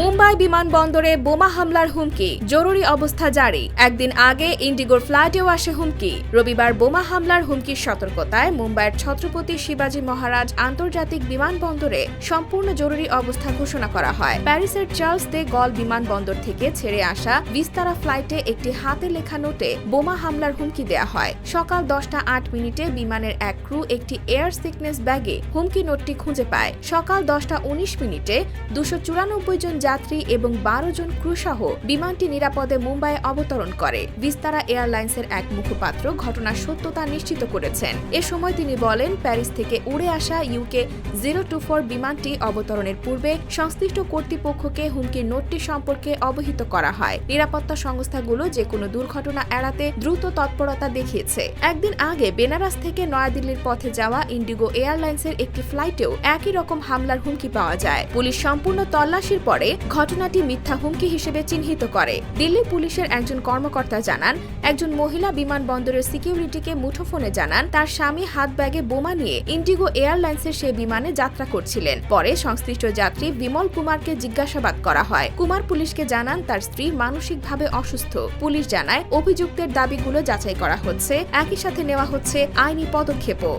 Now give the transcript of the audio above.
মুম্বাই বিমানবন্দরে বোমা হামলার হুমকি। জরুরি অবস্থা জারি। একদিন আগে ইন্ডিগোর ফ্লাইটেও আসে হুমকি। রবিবার বোমা হামলার হুমকির সতর্কতায় মুম্বাইয়ের ছত্রপতি শিবাজী মহারাজ আন্তর্জাতিক বিমানবন্দরে সম্পূর্ণ জরুরি অবস্থা ঘোষণা করা হয়। প্যারিসের চার্লস দে গল বিমানবন্দর থেকে ছেড়ে আসা বিস্তারা ফ্লাইটে একটি হাতে লেখা নোটে বোমা হামলার হুমকি দেয়া হয়। সকাল দশটা আট মিনিটে বিমানের এক ক্রু একটি এয়ার সিকনেস ব্যাগে হুমকি নোটটি খুঁজে পায়। সকাল দশটা উনিশ মিনিটে দুশো চুরানব্বই জন যাত্রী এবং বারো জন ক্রু সহ বিমানটি নিরাপদে মুম্বাইয়ে অবতরণ করে। বিস্তারা এয়ারলাইন্সের এক মুখপাত্র ঘটনার সত্যতা নিশ্চিত করেছেন। এ সময় তিনি বলেন, প্যারিস থেকে উড়ে আসা ইউকে জিরো টু ফোর বিমানটি অবতরণের পূর্বে সংশ্লিষ্ট কর্তৃপক্ষকে হুমকির নোটটি সম্পর্কে অবহিত করা হয়। নিরাপত্তা সংস্থাগুলো যে কোনো দুর্ঘটনা এড়াতে দ্রুত তৎপরতা দেখিয়েছে। একদিন আগে বেনারস থেকে নয়াদিল্লির পথে যাওয়া ইন্ডিগো এয়ারলাইন্সের একটি ফ্লাইটেও একই রকম হামলার হুমকি পাওয়া যায়। পুলিশ সম্পূর্ণ তল্লাশির পরে ঘটনাটি মিথ্যা হুমকি হিসেবে চিহ্নিত করে। দিল্লি পুলিশের একজন কর্মকর্তা জানান, একজন মহিলা বিমানবন্দরের সিকিউরিটিকে মুঠোফোনে জানান, তার স্বামী হাত ব্যাগে বোমা নিয়ে ইন্ডিগো এয়ারলাইন্সের সে বিমানে যাত্রা করছিলেন। পরে সংশ্লিষ্ট যাত্রী বিমল কুমারকে জিজ্ঞাসাবাদ করা হয়। কুমার পুলিশকে জানান, তার স্ত্রী মানসিকভাবে অসুস্থ। পুলিশ জানায়, অভিযুক্তের দাবিগুলো যাচাই করা হচ্ছে। একই সাথে নেওয়া হচ্ছে আইনি পদক্ষেপও।